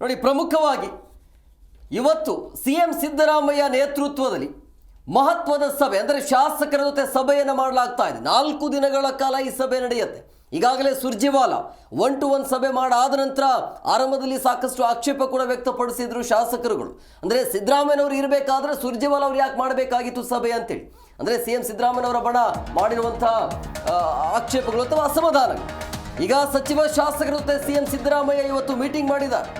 ನೋಡಿ, ಪ್ರಮುಖವಾಗಿ ಇವತ್ತು ಸಿ ಎಂ ಸಿದ್ದರಾಮಯ್ಯ ನೇತೃತ್ವದಲ್ಲಿ ಮಹತ್ವದ ಸಭೆ, ಅಂದರೆ ಶಾಸಕರ ಜೊತೆ ಸಭೆಯನ್ನು ಮಾಡಲಾಗ್ತಾ ಇದೆ. ನಾಲ್ಕು ದಿನಗಳ ಕಾಲ ಈ ಸಭೆ ನಡೆಯುತ್ತೆ. ಈಗಾಗಲೇ ಸುರ್ಜಿವಾಲ ಒನ್ ಟು ಒನ್ ಸಭೆ ಮಾಡಾದ ನಂತರ ಆರಂಭದಲ್ಲಿ ಸಾಕಷ್ಟು ಆಕ್ಷೇಪ ಕೂಡ ವ್ಯಕ್ತಪಡಿಸಿದ್ರು ಶಾಸಕರುಗಳು. ಅಂದರೆ ಸಿದ್ದರಾಮಯ್ಯನವರು ಇರಬೇಕಾದ್ರೆ ಸುರ್ಜಿವಾಲ ಅವ್ರು ಯಾಕೆ ಮಾಡಬೇಕಾಗಿತ್ತು ಸಭೆ ಅಂತೇಳಿ. ಅಂದರೆ ಸಿ ಎಂ ಸಿದ್ದರಾಮಯ್ಯನವರ ಬಣ ಮಾಡಿರುವಂಥ ಆಕ್ಷೇಪಗಳು ಅಥವಾ ಅಸಮಾಧಾನಗಳು. ಈಗ ಸಚಿವ ಶಾಸಕರ ಜೊತೆ ಸಿ ಎಂ ಸಿದ್ದರಾಮಯ್ಯ ಇವತ್ತು ಮೀಟಿಂಗ್ ಮಾಡಿದ್ದಾರೆ.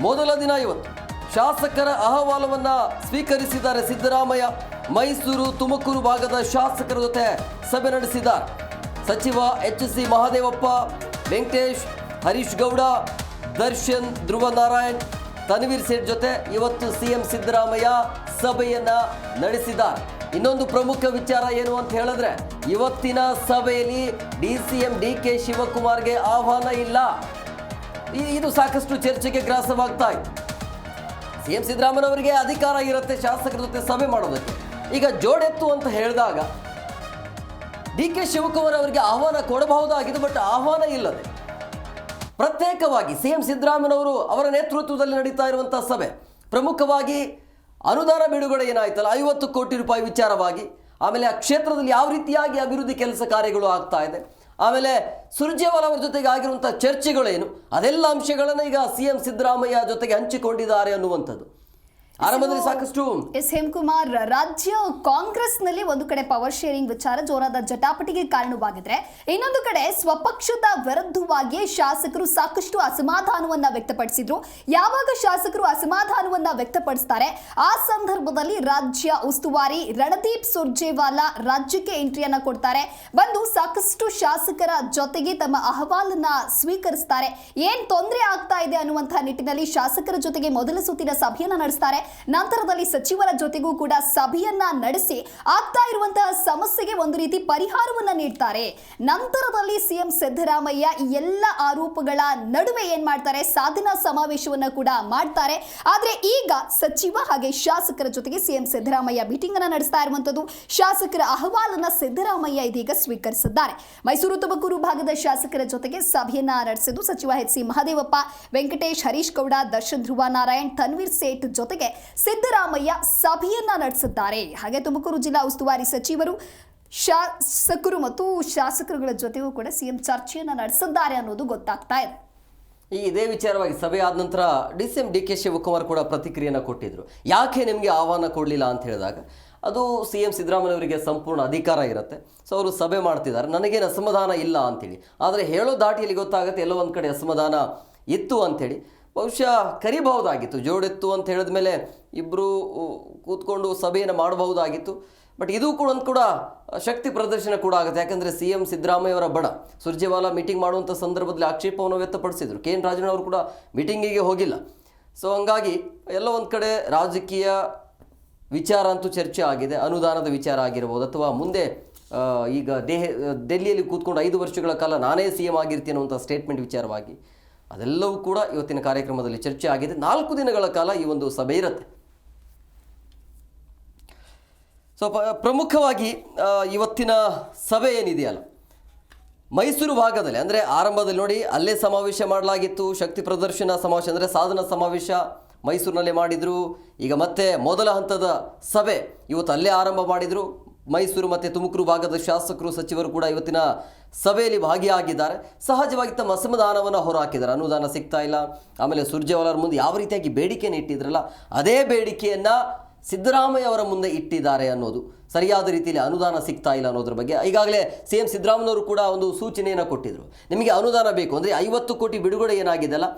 ಮೊದಲ ದಿನ ಇವತ್ತು ಶಾಸಕರ ಅಹವಾಲವನ್ನ ಸ್ವೀಕರಿಸಿದ್ದಾರೆ ಸಿದ್ದರಾಮಯ್ಯ. ಮೈಸೂರು ತುಮಕೂರು ಭಾಗದ ಶಾಸಕರ ಜೊತೆ ಸಭೆ ನಡೆಸಿದ್ದಾರೆ. ಸಚಿವ ಎಚ್ ಸಿ ಮಹಾದೇವಪ್ಪ, ವೆಂಕಟೇಶ್, ಹರೀಶ್ ಗೌಡ, ದರ್ಶನ್ ಧ್ರುವ ನಾರಾಯಣ್ ತನ್ವೀರ್ ಸೇಠ್ ಜೊತೆ ಇವತ್ತು ಸಿಎಂ ಸಿದ್ದರಾಮಯ್ಯ ಸಭೆಯನ್ನ ನಡೆಸಿದ್ದಾರೆ. ಇನ್ನೊಂದು ಪ್ರಮುಖ ವಿಚಾರ ಏನು ಅಂತ ಹೇಳಿದ್ರೆ, ಇವತ್ತಿನ ಸಭೆಯಲ್ಲಿ D C M D K ಶಿವಕುಮಾರ್ಗೆ ಆಹ್ವಾನ ಇಲ್ಲ. ಇದು ಸಾಕಷ್ಟು ಚರ್ಚೆಗೆ ಗ್ರಾಸವಾಗ್ತಾ ಇತ್ತು. ಸಿ ಎಂ ಸಿದ್ದರಾಮಯ್ಯನವರಿಗೆ ಅಧಿಕಾರ ಇರುತ್ತೆ, ಶಾಸಕರ ಜೊತೆ ಸಭೆ ಮಾಡೋದಕ್ಕೆ. ಈಗ ಜೋಡೆತ್ತು ಅಂತ ಹೇಳಿದಾಗ ಡಿ ಕೆ ಶಿವಕುಮಾರ್ ಅವರಿಗೆ ಆಹ್ವಾನ ಕೊಡಬಹುದಾಗಿದೆ, ಬಟ್ ಆಹ್ವಾನ ಇಲ್ಲದೆ ಪ್ರತ್ಯೇಕವಾಗಿ ಸಿ ಎಂ ಸಿದ್ದರಾಮಯ್ಯನವರು ಅವರ ನೇತೃತ್ವದಲ್ಲಿ ನಡೀತಾ ಇರುವಂತಹ ಸಭೆ. ಪ್ರಮುಖವಾಗಿ ಅನುದಾನ ಬಿಡುಗಡೆ ಏನಾಯ್ತಲ್ಲ, ಐವತ್ತು ಕೋಟಿ ರೂಪಾಯಿ ವಿಚಾರವಾಗಿ, ಆಮೇಲೆ ಆ ಕ್ಷೇತ್ರದಲ್ಲಿ ಯಾವ ರೀತಿಯಾಗಿ ಅಭಿವೃದ್ಧಿ ಕೆಲಸ ಕಾರ್ಯಗಳು ಆಗ್ತಾ ಇದೆ ಆಮೇಲೆ ಸುರ್ಜೇವಾಲ ಅವರ ಜೊತೆಗೆ ಆಗಿರುವಂಥ ಚರ್ಚೆಗಳೇನು? ಅದೆಲ್ಲ ಅಂಶಗಳನ್ನು ಈಗ ಸಿ ಎಂ ಸಿದ್ದರಾಮಯ್ಯ ಜೊತೆಗೆ ಹಂಚಿಕೊಂಡಿದ್ದಾರೆ ಅನ್ನುವಂಥದ್ದು. ಆರಂಭದಲ್ಲಿ ಸಾಕಷ್ಟು. ಎಸ್ ಹೇಮಕುಮಾರ್ ರಾಜ್ಯ ಕಾಂಗ್ರೆಸ್ನಲ್ಲಿ ಒಂದು ಕಡೆ ಪವರ್ ಶೇರಿಂಗ್ ವಿಚಾರ ಜೋರಾದ ಜಟಾಪಟಿಗೆ ಕಾರಣವಾಗಿದ್ರೆ ಇನ್ನೊಂದು ಕಡೆ ಸ್ವಪಕ್ಷದ ವಿರುದ್ಧವಾಗಿ ಶಾಸಕರು ಸಾಕಷ್ಟು ಅಸಮಾಧಾನವನ್ನ ವ್ಯಕ್ತಪಡಿಸಿದ್ರು. ಯಾವಾಗ ಶಾಸಕರು ಅಸಮಾಧಾನವನ್ನ ವ್ಯಕ್ತಪಡಿಸ್ತಾರೆ? ಆ ಸಂದರ್ಭದಲ್ಲಿ ರಾಜ್ಯ ಉಸ್ತುವಾರಿ ರಣದೀಪ್ ಸುರ್ಜೇವಾಲಾ ರಾಜ್ಯಕ್ಕೆ ಎಂಟ್ರಿಯನ್ನ ಕೊಡ್ತಾರೆ. ಬಂದು ಸಾಕಷ್ಟು ಶಾಸಕರ ಜೊತೆಗೆ ತಮ್ಮ ಅಹವಾಲನ್ನ ಸ್ವೀಕರಿಸ್ತಾರೆ. ಏನ್ ತೊಂದರೆ ಆಗ್ತಾ ಇದೆ ಅನ್ನುವಂತಹ ನಿಟ್ಟಿನಲ್ಲಿ ಶಾಸಕರ ಜೊತೆಗೆ ಮೊದಲ ಸುತ್ತಿನ ಸಭೆಯನ್ನ ನಡೆಸ್ತಾರೆ. ನಂತರದಲ್ಲಿ ಸಚಿವರ ಜೊತೆಗೂ ಕೂಡ ಸಭೆಯನ್ನ ನಡೆಸಿ ಆಗ್ತಾ ಇರುವಂತಹ ಸಮಸ್ಯೆಗೆ ಒಂದು ರೀತಿ ಪರಿಹಾರವನ್ನ ನೀಡ್ತಾರೆ. ನಂತರದಲ್ಲಿ ಸಿಎಂ ಸಿದ್ದರಾಮಯ್ಯ ಎಲ್ಲ ಆರೋಪಗಳ ನಡುವೆ ಏನ್ ಮಾಡ್ತಾರೆ? ಸಾಧನಾ ಸಮಾವೇಶವನ್ನ ಕೂಡ ಮಾಡ್ತಾರೆ. ಆದ್ರೆ ಈಗ ಸಚಿವ ಹಾಗೆ ಶಾಸಕರ ಜೊತೆಗೆ ಸಿಎಂ ಸಿದ್ದರಾಮಯ್ಯ ಮೀಟಿಂಗ್ ಅನ್ನ ನಡೆಸ್ತಾ ಇರುವಂತದ್ದು ಶಾಸಕರ ಅಹವಾಲನ್ನ ಸಿದ್ದರಾಮಯ್ಯ ಇದೀಗ ಸ್ವೀಕರಿಸಿದ್ದಾರೆ. ಮೈಸೂರು ತುಮಕೂರು ಭಾಗದ ಶಾಸಕರ ಜೊತೆಗೆ ಸಭೆಯನ್ನ ನಡೆಸಿದ್ದು ಸಚಿವ ಎಚ್ ಸಿ ಮಹದೇವಪ್ಪ, ವೆಂಕಟೇಶ್ ಹರೀಶ್ ಗೌಡ, ದರ್ಶನ್ ಧ್ರುವ ನಾರಾಯಣ್ ತನ್ವೀರ್ ಸೇಠ್ ಜೊತೆಗೆ ಸಿದ್ದರಾಮಯ್ಯ ಸಭೆಯನ್ನ ನಡೆಸಿದ್ದಾರೆ. ಹಾಗೆ ತುಮಕೂರು ಜಿಲ್ಲಾ ಉಸ್ತುವಾರಿ ಸಚಿವರು ಶಾಸಕರು ಮತ್ತು ಶಾಸಕರುಗಳ ಜೊತೆಗೂ ಕೂಡ ಸಿಎಂ ಚರ್ಚೆಯನ್ನ ನಡೆಸಿದ್ದಾರೆ ಅನ್ನೋದು ಗೊತ್ತಾಗ್ತಾ ಇದೆ. ಈ ಇದೇ ವಿಚಾರವಾಗಿ ಸಭೆ ಆದ ನಂತರ D C M D K Shivakumar ಕೂಡ ಪ್ರತಿಕ್ರಿಯೆಯನ್ನು ಕೊಟ್ಟಿದ್ರು. ಯಾಕೆ ನಿಮಗೆ ಆಹ್ವಾನ ಕೊಡಲಿಲ್ಲ ಅಂತ ಹೇಳಿದಾಗ, ಅದು ಸಿ ಎಂ ಸಿದ್ದರಾಮಯ್ಯವರಿಗೆ ಸಂಪೂರ್ಣ ಅಧಿಕಾರ ಇರುತ್ತೆ. ಸೊ ಅವರು ಸಭೆ ಮಾಡ್ತಿದ್ದಾರೆ. ನನಗೇನು ಅಸಮಾಧಾನ ಇಲ್ಲ ಅಂತೇಳಿ. ಆದರೆ ಹೇಳೋ ದಾಟಿಯಲ್ಲಿ ಗೊತ್ತಾಗುತ್ತೆ ಎಲ್ಲೋ ಒಂದು ಕಡೆ ಅಸಮಾಧಾನ ಇತ್ತು ಅಂಥೇಳಿ ಬಹುಶಃ ಕರಿಬಹುದಾಗಿತ್ತು. ಜೋಡೆತ್ತು ಅಂತ ಹೇಳಿದ ಮೇಲೆ ಇಬ್ಬರು ಕೂತ್ಕೊಂಡು ಸಭೆಯನ್ನು ಮಾಡಬಹುದಾಗಿತ್ತು. ಬಟ್ ಇದು ಕೂಡ ಒಂದು ಕೂಡ ಶಕ್ತಿ ಪ್ರದರ್ಶನ ಕೂಡ ಆಗುತ್ತೆ. ಯಾಕಂದರೆ ಸಿ ಎಂ ಸಿದ್ದರಾಮಯ್ಯ ಅವರ ಬಣ. ಸುರ್ಜೇವಾಲಾ ಮೀಟಿಂಗ್ ಮಾಡುವಂಥ ಸಂದರ್ಭದಲ್ಲಿ ಆಕ್ಷೇಪವನ್ನು ವ್ಯಕ್ತಪಡಿಸಿದರು. ಕೆ ಎನ್ ರಾಜಣ್ಣ ಅವರು ಕೂಡ ಮೀಟಿಂಗಿಗೆ ಹೋಗಿಲ್ಲ. ಸೊ, ಹಂಗಾಗಿ ಎಲ್ಲ ಒಂದು ಕಡೆ ರಾಜಕೀಯ ವಿಚಾರ ಅಂತೂ ಚರ್ಚೆ ಆಗಿದೆ. ಅನುದಾನದ ವಿಚಾರ ಆಗಿರ್ಬೋದು ಅಥವಾ ಮುಂದೆ ಈಗ ದೇಹ ಡೆಲ್ಲಿಯಲ್ಲಿ ಕೂತ್ಕೊಂಡು ಐದು ವರ್ಷಗಳ ಕಾಲ ನಾನೇ ಸಿ ಎಂ ಆಗಿರ್ತೀನಿ ಅನ್ನುವಂಥ ಸ್ಟೇಟ್ಮೆಂಟ್ ವಿಚಾರವಾಗಿ ಅದೆಲ್ಲವೂ ಕೂಡ ಇವತ್ತಿನ ಕಾರ್ಯಕ್ರಮದಲ್ಲಿ ಚರ್ಚೆ ಆಗಿದೆ. ನಾಲ್ಕು ದಿನಗಳ ಕಾಲ ಈ ಒಂದು ಸಭೆ ಇರುತ್ತೆ. ಸೊ ಪ್ರಮುಖವಾಗಿ ಇವತ್ತಿನ ಸಭೆ ಏನಿದೆಯಲ್ಲ? ಮೈಸೂರು ಭಾಗದಲ್ಲಿ, ಅಂದರೆ ಆರಂಭದಲ್ಲಿ ನೋಡಿ, ಅಲ್ಲೇ ಸಮಾವೇಶ ಮಾಡಲಾಗಿತ್ತು. ಶಕ್ತಿ ಪ್ರದರ್ಶನ ಸಮಾವೇಶ, ಅಂದರೆ ಸಾಧನ ಸಮಾವೇಶ ಮೈಸೂರಿನಲ್ಲೇ ಮಾಡಿದರು. ಈಗ ಮತ್ತೆ ಮೊದಲ ಹಂತದ ಸಭೆ ಇವತ್ತು ಅಲ್ಲೇ ಆರಂಭ ಮಾಡಿದರು. ಮೈಸೂರು ಮತ್ತು ತುಮಕೂರು ಭಾಗದ ಶಾಸಕರು, ಸಚಿವರು ಕೂಡ ಇವತ್ತಿನ ಸಭೆಯಲ್ಲಿ ಭಾಗಿಯಾಗಿದ್ದಾರೆ. ಸಹಜವಾಗಿ ತಮ್ಮ ಅಸಮಾಧಾನವನ್ನು ಹೊರಹಾಕಿದ್ದಾರೆ. ಅನುದಾನ ಸಿಗ್ತಾ ಇಲ್ಲ. ಆಮೇಲೆ ಸುರ್ಜೇವಾಲರ ಮುಂದೆ ಯಾವ ರೀತಿಯಾಗಿ ಬೇಡಿಕೆಯನ್ನು ಇಟ್ಟಿದ್ರಲ್ಲ, ಅದೇ ಬೇಡಿಕೆಯನ್ನು ಸಿದ್ದರಾಮಯ್ಯ ಅವರ ಮುಂದೆ ಇಟ್ಟಿದ್ದಾರೆ ಅನ್ನೋದು. ಸರಿಯಾದ ರೀತಿಯಲ್ಲಿ ಅನುದಾನ ಸಿಗ್ತಾ ಇಲ್ಲ ಅನ್ನೋದ್ರ ಬಗ್ಗೆ. ಈಗಾಗಲೇ ಸಿ ಎಂ ಸಿದ್ದರಾಮಯ್ಯವರು ಕೂಡ ಒಂದು ಸೂಚನೆಯನ್ನು ಕೊಟ್ಟಿದ್ದರು ನಿಮಗೆ ಅನುದಾನ ಬೇಕು ಅಂದರೆ ಐವತ್ತು ಕೋಟಿ ಬಿಡುಗಡೆ ಏನಾಗಿದೆಯಲ್ಲ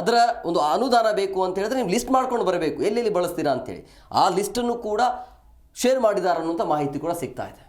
ಅದರ ಒಂದು ಅನುದಾನ ಬೇಕು ಅಂತ ಹೇಳಿದ್ರೆ ನೀವು ಲಿಸ್ಟ್ ಮಾಡ್ಕೊಂಡು ಬರಬೇಕು. ಎಲ್ಲೆಲ್ಲಿ ಬಳಸ್ತೀರಾ ಅಂತೇಳಿ ಆ ಲಿಸ್ಟನ್ನು ಕೂಡ ಶೇರ್ ಮಾಡಿದ್ದಾರೆ ಅನ್ನುವಂಥ ಮಾಹಿತಿ ಕೂಡ ಸಿಗ್ತಾ ಇದೆ.